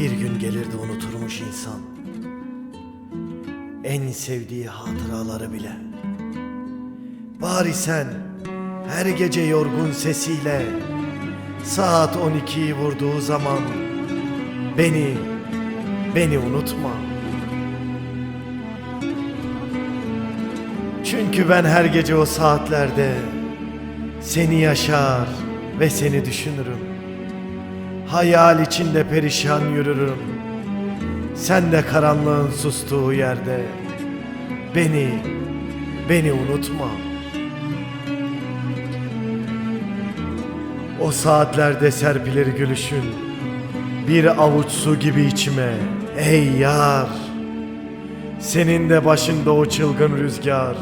Bir gün gelirdi unuturmuş insan. En sevdiği hatıraları bile. Bari sen her gece yorgun sesiyle saat 12'yi vurduğu zaman beni beni unutma. Çünkü ben her gece o saatlerde seni yaşar ve seni düşünürüm. Hayal içinde perişan yürürüm. Sen de karanlığın sustuğu yerde beni beni unutma. O saatlerde serpilir gülüşün bir avuç su gibi içime. Ey yar! Senin de başında o çılgın rüzgar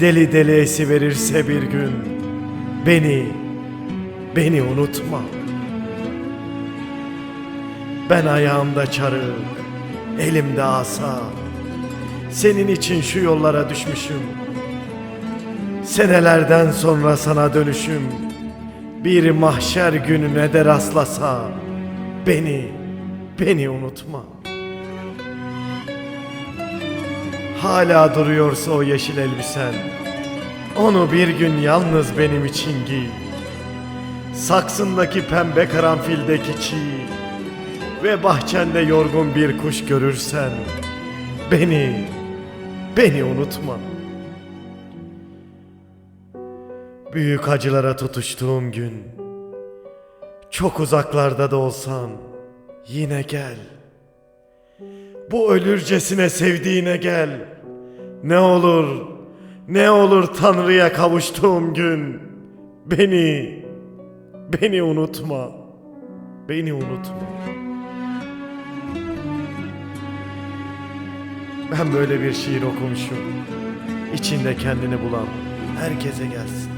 Deli deli esi verirse bir gün Beni, beni unutma Ben ayağımda çarık, elimde asa Senin için şu yollara düşmüşüm. Senelerden sonra sana dönüşüm. Bir mahşer gününe de rastlasa Beni, beni unutma. Hala duruyorsa o yeşil elbisen Onu bir gün yalnız benim için giy. Saksındaki pembe karanfildeki çiğ Ve bahçende yorgun bir kuş görürsen Beni, beni unutma Büyük acılara tutuştuğum gün Çok uzaklarda da olsan Yine gel bu ölürcesine sevdiğine gel. Ne olur, ne olur Tanrı'ya kavuştuğum gün. Beni, beni unutma. Beni unutma. Ben böyle bir şiir okumuşum. İçinde kendini bulan herkese gelsin.